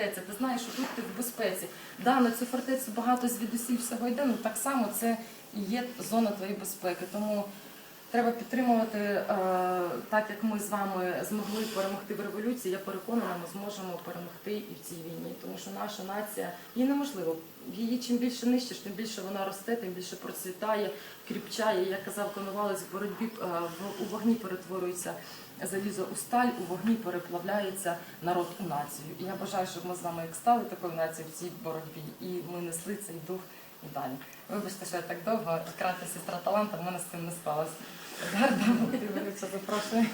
фортеця, ти знаєш, що тут ти в безпеці. Да, на цю фортецю багато звідусіль всього йде, але так само це і є зона твоєї безпеки. Тому треба підтримувати, е, так як ми з вами змогли перемогти в революції. Я переконана, ми зможемо перемогти і в цій війні, тому що наша нація її неможливо. Її чим більше нищиш, тим більше вона росте, тим більше процвітає, кріпчає. Як казав Коновалець, в боротьбі е, у вогні перетворюється залізо у сталь, у вогні переплавляється народ у націю. І я бажаю, щоб ми з вами як стали такою нацією в цій боротьбі, і ми несли цей дух і далі. Вибачте, що я так довго крати сестра таланта, в мене з цим не сталося. Гарда Володимировича запрошую.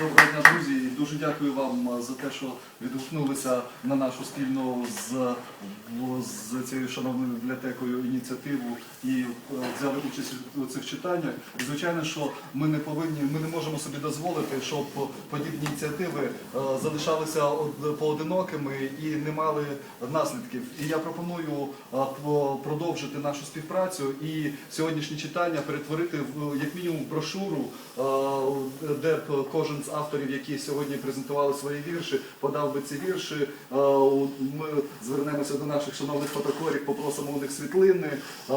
Доброго дня, друзі, і дуже дякую вам е, за те, що відгукнулися на нашу спільну з, з цією шановною бібліотекою ініціативу і е, взяли участь у цих читаннях. І звичайно, що ми не повинні, ми не можемо собі дозволити, щоб подібні ініціативи е, залишалися поодинокими і не мали наслідків. І я пропоную продовжити нашу співпрацю і сьогоднішні читання перетворити в як мінімум брошуру, де кожен авторів, які сьогодні презентували свої вірші, подав би ці вірші. Е, Ми звернемося до наших шановних фотокорів, попросимо у них світлини. Е,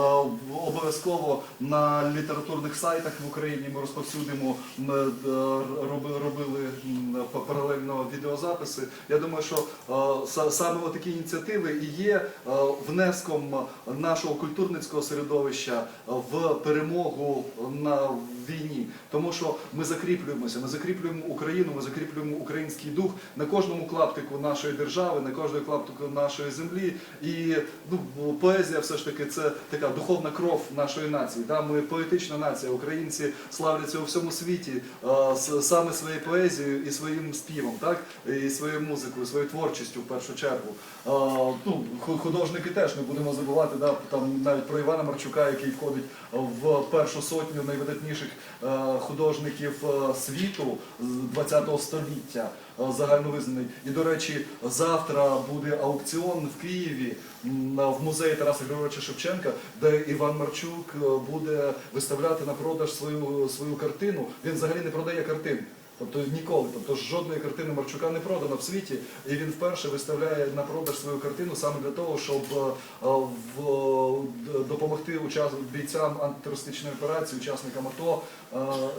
Обов'язково на літературних сайтах в Україні ми розповсюдимо. Ми е, робили паралельно відеозаписи. Я думаю, що е, саме такі ініціативи і є е, внеском нашого культурницького середовища в перемогу на війні, тому що ми закріплюємося, ми закріплюємо Україну, ми закріплюємо український дух на кожному клаптику нашої держави, на кожному клаптику нашої землі. І ну, поезія все ж таки це така духовна кров нашої нації. Да? Ми поетична нація. Українці славляться у всьому світі саме своєю поезією і своїм співом, так і своєю музикою, своєю творчістю в першу чергу. Ну, художники теж не будемо забувати, да, там навіть про Івана Марчука, який входить в першу сотню найвидатніших е, художників е, світу з ХХ століття загальновизнаний. І, до речі, завтра буде аукціон в Києві в музеї Тараса Григоровича Шевченка, де Іван Марчук е, буде виставляти на продаж свою, свою картину. Він взагалі не продає картин. Тобто ніколи, тобто жодної картини Марчука не продано в світі, і він вперше виставляє на продаж свою картину саме для того, щоб е, в- допомогти бійцям антитерористичної операції, учасникам АТО е,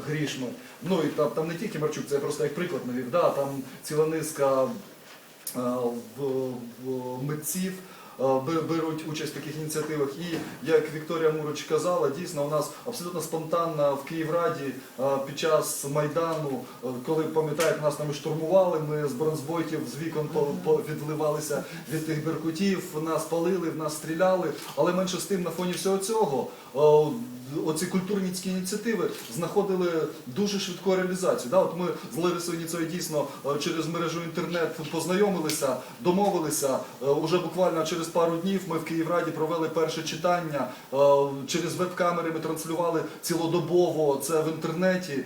грішми. Ну і там, там не тільки Марчук, це просто як приклад навів. Да, там ціла низка е, в, в митців. Е, бе- Беруть участь в таких ініціативах, і як Вікторія Муроч казала, дійсно у нас абсолютно спонтанно в Київраді е, під час майдану, е, коли пам'ятаєте, нас нами штурмували, ми з бронзбойків з вікон відливалися від тих беркутів, нас палили, в нас стріляли, але менше з тим на фоні всього цього. Оці культурницькі ініціативи знаходили дуже швидку реалізацію. Да, от ми з Ларисою Ніцою дійсно е, через мережу інтернет познайомилися, домовилися. Е, Уже буквально через пару днів ми в Київраді провели перше читання. Е, Через веб-камери ми транслювали цілодобово це в інтернеті.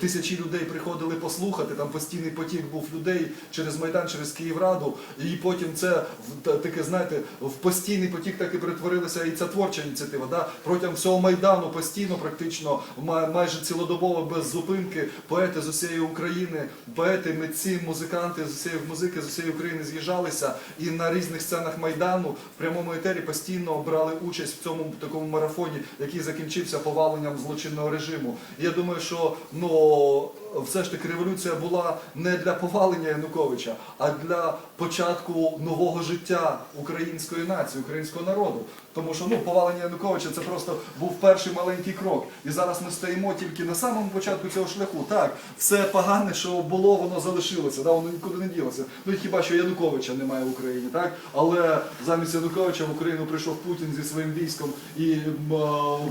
Тисячі людей приходили послухати. Там постійний потік був людей через майдан, через Київраду. І потім це таке, знаєте, в постійний потік так і перетворилася і ця творча ініціатива. Да? Протягом всього майдану постійно, практично майже цілодобово без зупинки, поети з усієї України, поети, митці, музиканти з усієї музики з усієї України з'їжджалися і на різних сценах майдану в прямому етері постійно брали участь в цьому такому марафоні, який закінчився поваленням злочинного режиму. Я думаю, що ну все ж таки революція була не для повалення Януковича, а для початку нового життя української нації, українського народу. Тому що ну повалення Януковича це просто був перший маленький крок. І зараз ми стоїмо тільки на самому початку цього шляху. Так, все погане, що було, воно залишилося, да, воно нікуди не ділося. Ну хіба що Януковича немає в Україні, так? Але замість Януковича в Україну прийшов Путін зі своїм військом і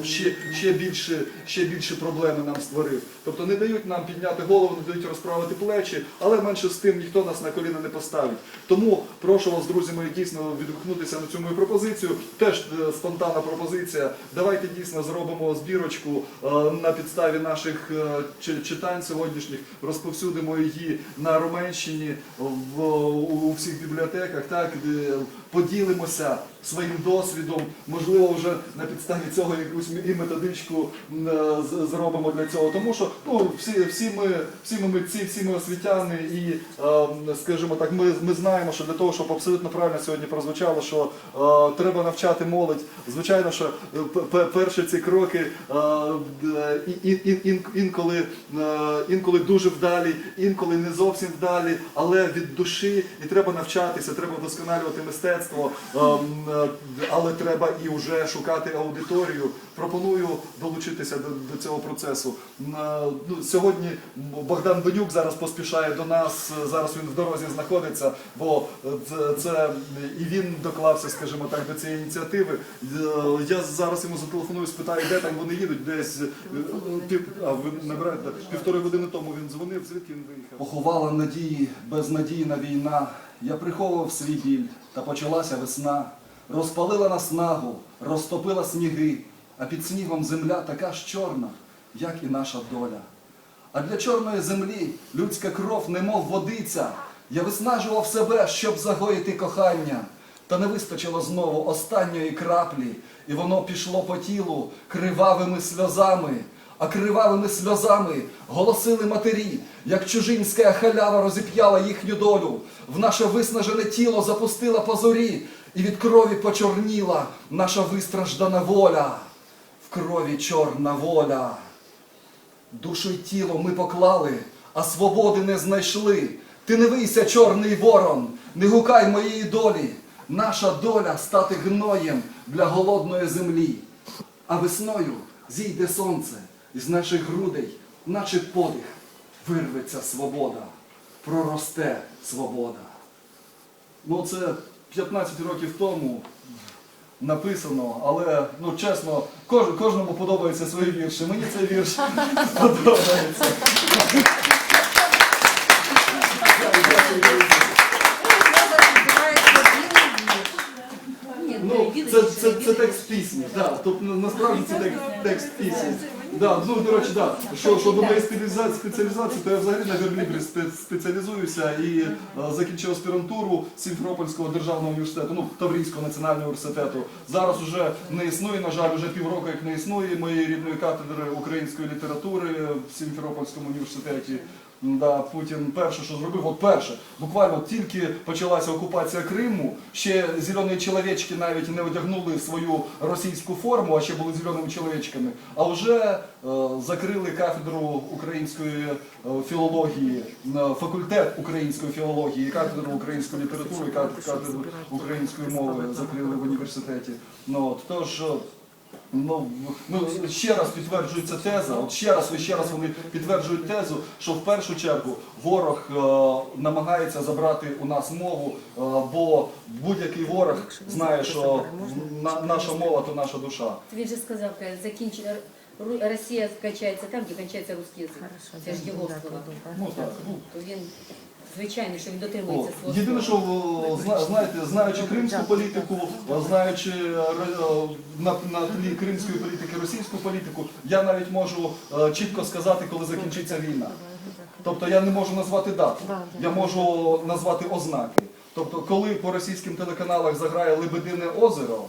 ще, ще більше, ще більше проблеми нам створив. Тобто не дають нам підняти голову, не дають розправити плечі, але менше з тим ніхто нас на коліна не поставить. Тому прошу вас, друзі мої, дійсно відгукнутися на цю мою пропозицію. Теж е, спонтанна пропозиція. Давайте дійсно зробимо збірочку е, на підставі наших е, читань сьогоднішніх, розповсюдимо її на Руменщині в у всіх бібліотеках. Так поділимося своїм досвідом. Можливо, вже на підставі цього якусь і методичку е, зробимо для цього. Тому що ну, всі, всі, ми, всі ми митці, всі ми освітяни, і е, скажімо так, ми, ми знаємо, що для того, щоб абсолютно правильно сьогодні прозвучало, що е, треба навчати молодь. Звичайно, що перші ці кроки інколи, інколи дуже вдалі, інколи не зовсім вдалі, але від душі і треба навчатися, треба вдосконалювати мистецтво, але треба і вже шукати аудиторію. Пропоную долучитися до, до цього процесу. Е, Ну, сьогодні Богдан Бенюк зараз поспішає до нас. е, Зараз він в дорозі знаходиться, бо е, це, і він доклався, скажімо так, до цієї ініціативи. Е, Я зараз йому зателефоную, спитаю, де там вони їдуть. Десь е, пів, а ви набираєте півтори години тому він дзвонив. Звідки він виїхав? Поховала надії, безнадійна війна. Я приховував свій біль, та почалася весна. Розпалила наснагу, розтопила сніги, а під снігом земля така ж чорна, як і наша доля. А для чорної землі людська кров, немов водиця. Я виснажував себе, щоб загоїти кохання. Та не вистачило знову останньої краплі, і воно пішло по тілу кривавими сльозами. А кривавими сльозами голосили матері, як чужинська халява розіп'яла їхню долю. В наше виснажене тіло запустила позорі, і від крові почорніла наша вистраждана воля. В крові чорна воля. Душу й тіло ми поклали, а свободи не знайшли. Ти не вийся, чорний ворон, не гукай моєї долі. Наша доля стати гноєм для голодної землі. А весною зійде сонце, і з наших грудей, наче подих, вирветься свобода, проросте свобода. Ну, це 15 років тому написано, але ну чесно, кож, кожному подобаються свої вірші. Мені цей вірш подобається. Ну, це, це, це текст пісні, да. Тобто насправді це текст, текст пісні. Да, ну, до речі, да. Що, щодо моєї спеціалізації, то я взагалі на верлібрі спе- спеціалізуюся і е, закінчив аспірантуру Сімферопольського державного університету, ну, Таврійського національного університету. Зараз уже не існує, на жаль, вже півроку як не існує моєї рідної катедри української літератури в Сімферопольському університеті. Да, Путін перше, що зробив, от перше, буквально тільки почалася окупація Криму, ще зелені чоловічки навіть не одягнули свою російську форму, а ще були зеленими чоловічками, а вже е, закрили кафедру української е, філології, е, факультет української філології, кафедру української літератури, кафедру української мови закрили в університеті. Ну, от, тож, е, Ну, ну, ще раз підтверджується теза, от ще раз і ще раз вони підтверджують тезу, що в першу чергу ворог е, намагається забрати у нас мову, е, бо будь-який ворог знає, що на, наша мова то наша душа. Він же сказав, каже, закінч... Росія скачається там, де кончається русський язик. Це ж його слова. Ну, так, ну. То він, звичайно, що він дотримується свого Єдине, що о, зна- знаєте, знаючи кримську політику, о, знаючи е, ро- на, на тлі кримської політики російську політику, я навіть можу е, чітко сказати, коли закінчиться війна. Тобто я не можу назвати дату, я можу назвати ознаки. Тобто, коли по російським телеканалах заграє Лебедине озеро,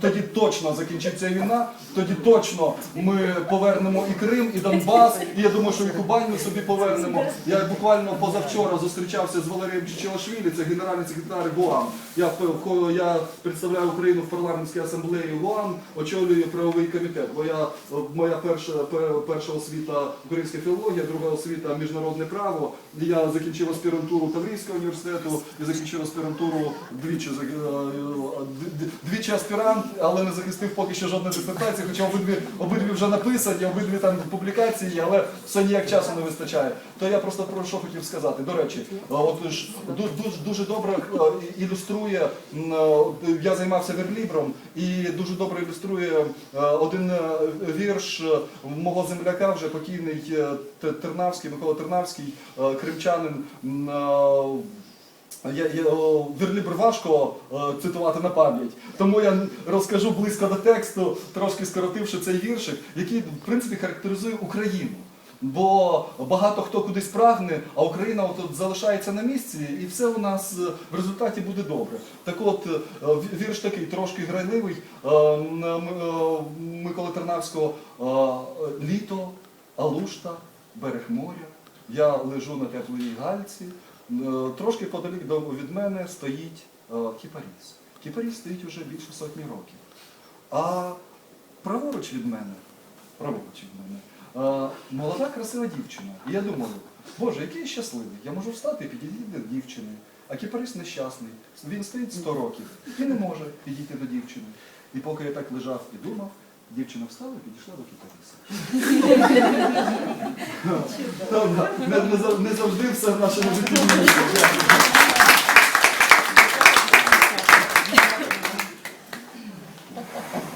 тоді, точно закінчиться війна, тоді точно ми повернемо і Крим, і Донбас, і я думаю, що і Кубань ми собі повернемо. Я буквально позавчора зустрічався з Валерієм Чичилашвілі, це генеральний секретар ГОАМ. Я, я представляю Україну в парламентській асамблеї ГОАМ, очолюю правовий комітет. Бо я моя перша, перша освіта українська філологія, друга освіта міжнародне право. Я закінчив аспірантуру Таврійського університету і закінчив аспірантуру двічі за- е, д- д- аспірант, але не захистив поки що жодної дисертації, хоча обидві, обидві вже написані, обидві там публікації, є, але все ніяк часу не вистачає. То я просто про що хотів сказати. До речі, е, от ж дуже, дуже добре е, ілюструє. е, Я займався верлібром і дуже добре ілюструє один вірш мого земляка, вже покійний Тернавський, Микола Тернавський, кримчанин. Я, я, о, верлібр важко е, цитувати на пам'ять, тому я розкажу близько до тексту, трошки скоротивши цей віршик, який в принципі характеризує Україну. Бо багато хто кудись прагне, а Україна от, залишається на місці, і все у нас е, в результаті буде добре. Так от, е, вірш такий трошки грайливий е, м, м, Миколи Тернавського літо, Алушта, берег моря. Я лежу на теплій гальці. Е, Трошки подалік від мене стоїть е, кіпаріс. Кіпаріс стоїть уже більше сотні років. А праворуч від мене, праворуч від мене, е, молода красива дівчина. І я думаю, Боже, який я щасливий. Я можу встати і підійти до дівчини. А кіпарис нещасний. Він стоїть 100 років і не може підійти до дівчини. І поки я так лежав і думав, дівчина встала і підійшла до кіпариса. Не, не зав- не завжди все в нашому житті.